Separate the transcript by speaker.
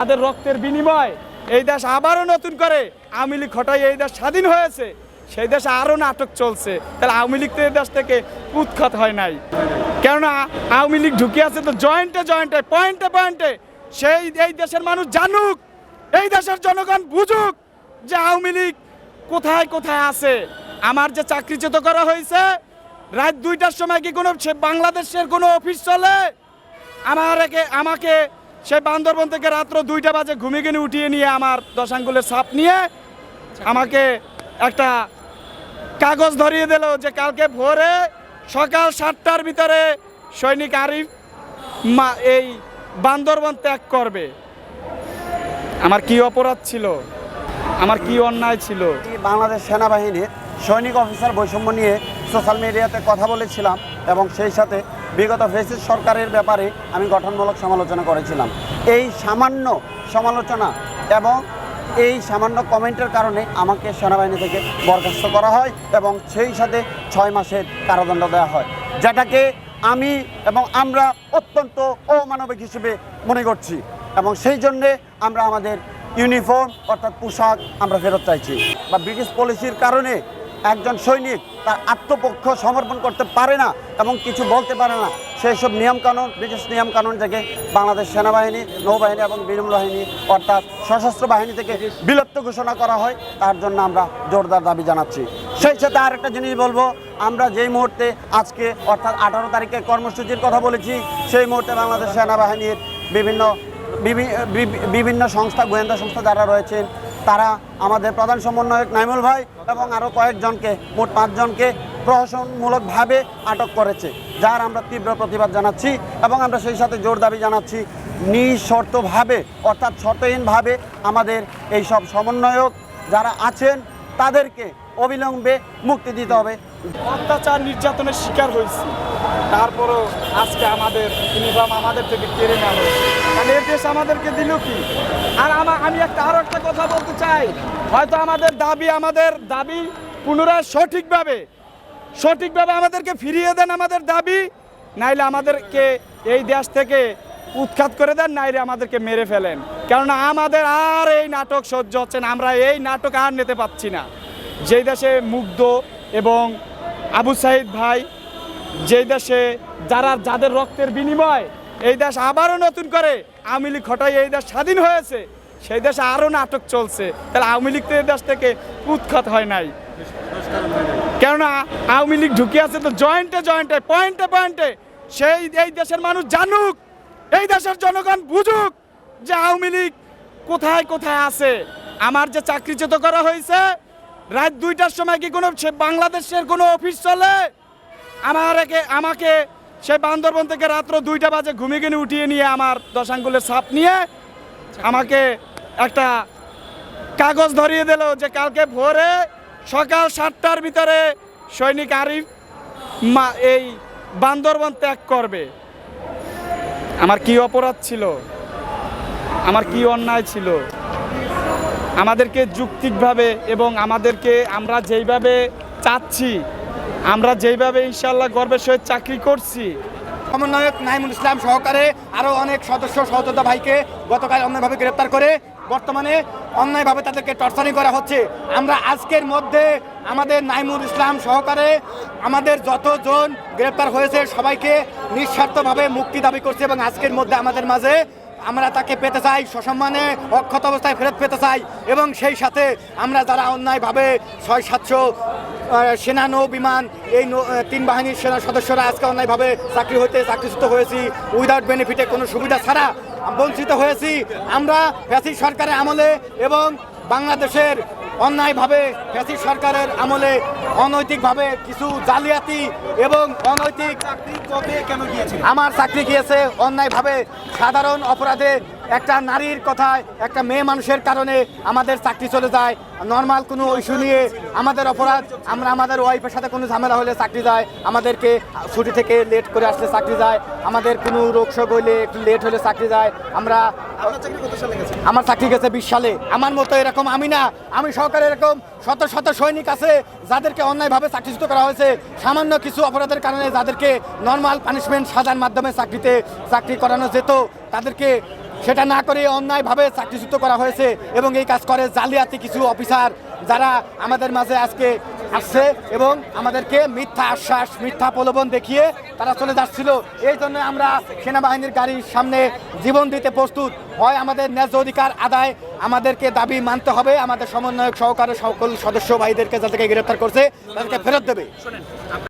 Speaker 1: তাদের রক্তের বিনিময় এই দেশ আবারও নতুন করে আওয়ামী লীগ হটাই এই দেশ স্বাধীন হয়েছে। সেই দেশে আরও নাটক চলছে। তাহলে আওয়ামী লীগ তো এই দেশ থেকে উৎখাত হয় নাই। কেননা আওয়ামী লীগ ঢুকে আছে তো জয়েন্টে জয়েন্টে, পয়েন্টে পয়েন্টে। সেই, এই দেশের মানুষ জানুক, এই দেশের জনগণ বুঝুক যে আওয়ামী লীগ কোথায় কোথায় আছে। আমার যে চাকরিচ্যুত করা হয়েছে, রাত দুইটার সময় কি কোনো বাংলাদেশের কোনো অফিস চলে? আমার আমাকে সে বান্দরবন থেকে রাত্র দুইটা বাজে ঘুমিয়ে গিয়ে উঠিয়ে নিয়ে আমার দশ আঙ্গুলের ছাপ নিয়ে আমাকে একটা কাগজ ধরিয়ে দিল যে কালকে ভোরে সকাল সাতটার ভিতরে সৈনিক আরিফ মা, এই বান্দরবন ত্যাগ করবে। আমার কি অপরাধ ছিল? আমার কি অন্যায় ছিল?
Speaker 2: বাংলাদেশ সেনাবাহিনীর সৈনিক অফিসার বৈষম্য নিয়ে সোশ্যাল মিডিয়াতে কথা বলেছিলাম এবং সেই সাথে বিগত ফেসিস সরকারের ব্যাপারে আমি গঠনমূলক সমালোচনা করেছিলাম। এই সামান্য সমালোচনা এবং এই সামান্য কমেন্টের কারণে আমাকে সেনাবাহিনী থেকে বরখাস্ত করা হয় এবং সেই সাথে ছয় মাসের কারাদণ্ড দেওয়া হয়। যেটাকে আমি এবং আমরা অত্যন্ত অমানবিক হিসেবে মনে করছি এবং সেই জন্যে আমরা আমাদের ইউনিফর্ম অর্থাৎ পোশাক আমরা ফেরত চাইছি। বা ব্রিটিশ পলিসির কারণে একজন সৈনিক তার আত্মপক্ষ সমর্পণ করতে পারে না এবং কিছু বলতে পারে না। সেই সব নিয়মকানুন ব্রিটিশ নিয়মকানুন থেকে বাংলাদেশ সেনাবাহিনী, নৌবাহিনী এবং বিমান বাহিনী অর্থাৎ সশস্ত্র বাহিনী থেকে বিলুপ্ত ঘোষণা করা হয়। তার জন্য আমরা জোরদার দাবি জানাচ্ছি। সেই সাথে আরেকটা জিনিস বলব, আমরা যেই মুহূর্তে আজকে অর্থাৎ আঠারো তারিখে কর্মসূচির কথা বলেছি, সেই মুহূর্তে বাংলাদেশ সেনাবাহিনীর বিভিন্ন বিভি- বিভি- বিভিন্ন সংস্থা, গোয়েন্দা সংস্থা যারা রয়েছেন তারা আমাদের প্রধান সমন্বয়ক নাইমুল ভাই এবং আরও কয়েকজনকে, মোট পাঁচজনকে প্রহসনমূলকভাবে আটক করেছে, যার আমরা তীব্র প্রতিবাদ জানাচ্ছি এবং আমরা সেই সাথে জোর দাবি জানাচ্ছি। নিঃশর্তভাবে, অর্থাৎ শর্তহীনভাবে আমাদের এই সব সমন্বয়ক যারা আছেন, তাদেরকে অবিলম্বে মুক্তি দিতে হবে।
Speaker 1: অত্যাচার নির্যাতনের শিকার হয়েছি। তারপরও আজকে আমাদের ইউনিফর্ম আমাদের থেকে কেড়ে নেওয়া হয়েছে। তাহলে এ দেশ আমাদেরকে দিল কি? আর আমার আমি একটা আরও একটা কথা বলতে চাই। হয়তো আমাদের দাবি আমাদের দাবি পুনরায় সঠিকভাবে সঠিকভাবে আমাদেরকে ফিরিয়ে দেন আমাদের দাবি, নাইলে আমাদেরকে এই দেশ থেকে উৎখাত করে দেন, নাইলে আমাদেরকে মেরে ফেলেন। কেননা আমাদের আর এই নাটক সহ্য হচ্ছে না। আমরা এই নাটক আর নিতে পাচ্ছি না। যেই দেশে মুগ্ধ এবং আবু সাইদ ভাই, যেই দেশে যারা যাদের রক্তের বিনিময় এই দেশ আবারও নতুন করে আওয়ামী লীগ হটাই এই দেশ স্বাধীন হয়েছে, সেই দেশে আরও নাটক চলছে। তাহলে আওয়ামী লীগ তো এই দেশ থেকে উৎখাত হয় নাই। কেননা আওয়ামী লীগ ঢুকে আছে তো জয়েন্টে জয়েন্টে, পয়েন্টে পয়েন্টে। সেই এই দেশের মানুষ জানুক, এই দেশের জনগণ বুঝুক যে আওয়ামী লীগ কোথায় কোথায় আছে। আমার যে চাকরিচ্যুত করা হয়েছে রাত দুইটার সময় কি কোনো সে বাংলাদেশের কোনো অফিস চলে? আমার একে আমাকে সে বান্দরবন থেকে রাত্র দুইটা বাজে ঘুমিয়ে গিয়ে উঠিয়ে নিয়ে আমার দশ আঙ্গুলের ছাপ নিয়ে আমাকে একটা কাগজ ধরিয়ে দিল যে কালকে ভোরে সকাল সাতটার ভিতরে সৈনিক আরিফ মা, এই বান্দরবন ত্যাগ করবে। আমার কি অপরাধ ছিল? আমার কি অন্যায় ছিল? আমাদেরকে যুক্তিকভাবে এবং আমাদেরকে আমরা যেইভাবে চাচ্ছি, আমরা যেইভাবে ইনশাল্লাহ গর্বের সহিত চাকরি করছি।
Speaker 3: সমন্বয়ক নাইমুল ইসলাম সহকারে আরও অনেক সদস্য সহযোদ্ধা ভাইকে গতকাল অন্যায়ভাবে গ্রেপ্তার করে বর্তমানে অন্যায়ভাবে তাদেরকে টর্চারিং করা হচ্ছে। আমরা আজকের মধ্যে আমাদের নাইমুল ইসলাম সহকারে আমাদের যতজন গ্রেপ্তার হয়েছে সবাইকে নিঃস্বার্থভাবে মুক্তি দাবি করছে এবং আজকের মধ্যে আমাদের মাঝে আমরা তাকে পেতে চাই, সসম্মানে অক্ষত অবস্থায় ফেরত পেতে চাই এবং সেই সাথে আমরা যারা অন্যায়ভাবে ছয় সাতশো সেনা নৌ বিমান এই তিন বাহিনীর সেনা সদস্যরা আজকে অন্যায়ভাবে চাকরি হইতে চাকরিচ্যুত হয়েছি, উইদাউট বেনিফিটে কোনো সুবিধা ছাড়া বঞ্চিত হয়েছি। আমরা ফ্যাসি সরকারের আমলে এবং বাংলাদেশের অন্যায়ভাবে ফ্যাসি সরকারের আমলে অনৈতিকভাবে কিছু জালিয়াতি এবং অনৈতিক চাকরি
Speaker 4: কেন গিয়েছে
Speaker 3: আমার চাকরি গিয়েছে অন্যায়ভাবে সাধারণ অপরাধে একটা নারীর কথায় একটা মেয়ে মানুষের কারণে আমাদের চাকরি চলে যায়। নর্মাল কোনো ইস্যু নিয়ে আমাদের অপরাধ আমরা আমাদের ওয়াইফের সাথে কোনো ঝামেলা হলে চাকরি যায় আমাদেরকে ছুটি থেকে লেট করে আসলে চাকরি যায় আমাদের কোনো রোগ শোক হইলে একটু লেট হলে চাকরি যায় আমরা
Speaker 4: চাকরি গেছে?
Speaker 3: আমার চাকরি গেছে বিশ সালে। আমার মতো এরকম আমি না। আমি সরকার এরকম শত শত সৈনিক আছে যাদেরকে অন্যায়ভাবে চাকরিচ্যুত করা হয়েছে। সামান্য কিছু অপরাধের কারণে যাদেরকে নর্মাল পানিশমেন্ট সাজার মাধ্যমে চাকরিতে চাকরি করানো যেত তাদেরকে সেটা না করে অন্যায়ভাবে চাকরিচ্যুত করা হয়েছে এবং এই কাজ করে জালিয়াতি কিছু অফিসার যারা আমাদের মাঝে আজকে আসছে এবং আমাদেরকে মিথ্যা আশ্বাস, মিথ্যা প্রলোভন দেখিয়ে তারা চলে যাচ্ছিল। এই জন্য আমরা সেনাবাহিনীর গাড়ির সামনে জীবন দিতে প্রস্তুত। হয় আমাদের ন্যায্য অধিকার আদায় আমাদেরকে দাবি মানতে হবে, আমাদের সমন্বয়ক, সহকারে সকল সদস্য ভাইদেরকে যাদেরকে গ্রেপ্তার করছে, তাদেরকে ফেরত দেবে।